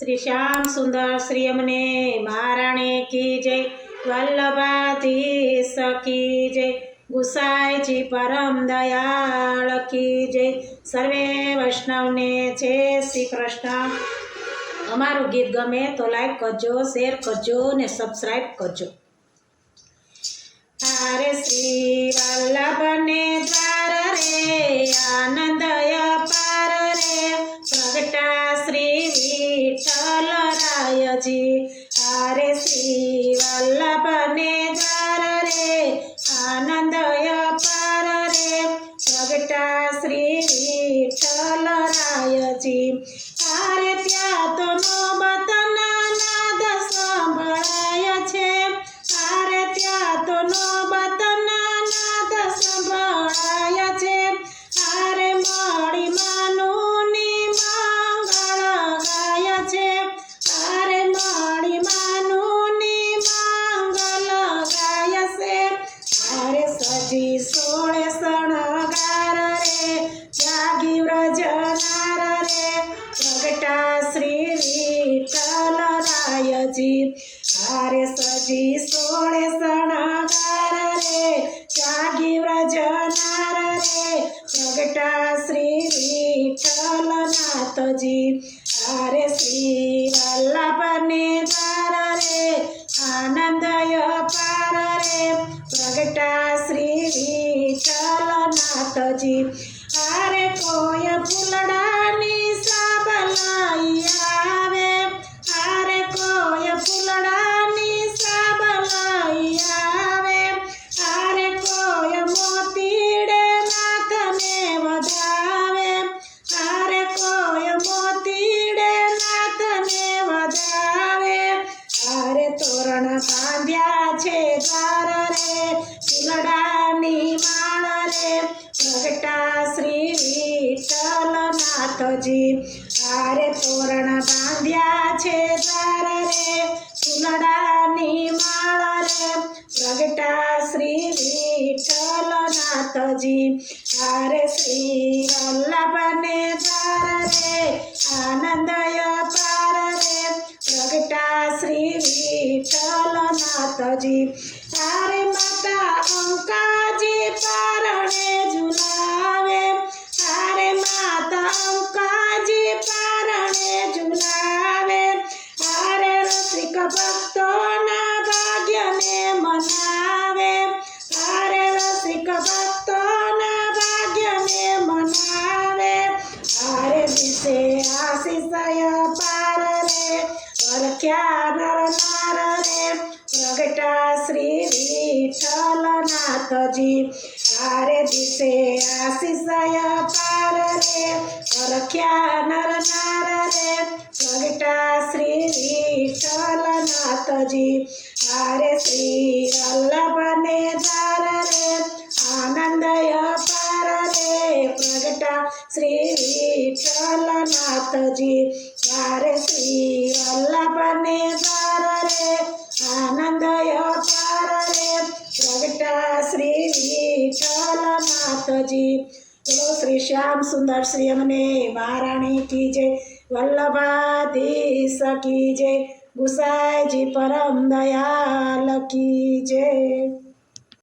શ્રી શ્યામ સુંદર શ્રી અમને મહારાણી કી જય વલ્લભાધીશ કી જય, ગુસાઈજી પરમ દયાળ કી જય. સર્વે વૈષ્ણવને જય શ્રી કૃષ્ણ. અમારું ગીત ગમે તો લાઈક કરજો શેર કરજો ને સબસ્ક્રાઈબ કરજો. હારે શ્રી વિઠ્ઠલ રાયજી હારે ત્યાં તો વ્રજનાર રે પ્રગટા શ્રી વિઠ્ઠલ રાયજી હારે સજી સોળે શણગાર રે જાગી વ્રજનાર રે પ્રગટા શ્રી વિઠ્ઠલ નાથજી હારે શ્રી વલ્લભને દ્વાર રે આનંદય પાર રે પ્રગટા શ્રી વિઠ્ઠલ પ્રગટા શ્રી વિઠ્ઠલ તારે તોરણ બાંધ્યા છે દ્વાર રે ફૂલડાની માળ રે પ્રગટા શ્રી વિઠ્ઠલ તારે શ્રી વલ્લભને દ્વાર રે આનંદય પાર પ્રગટા શ્રી વિઠ્ઠલ નાથજી વરખ્યા નર નાર રે પ્રગટા શ્રી વિઠ્ઠલ આરે દિશે આશીષય પાર રે વરખ્યા નર નાર રે પ્રગટા શ્રી વિઠ્ઠલ આરે શ્રી વલ્લભને દ્વાર રે આનંદય પાર રે પ્રગટા શ્રી વિઠ્ઠલ આરે શ્રી દ્વાર રે આનંદય પાર રે પ્રગટા શ્રી વિઠ્ઠલ નાથજી બોલો શ્રી શ્યામ સુંદર શ્રી અમને મહારાણી કી જય વલ્લભાધીશ કી જય ગુસાઈજી પરમ દયાલ કી જય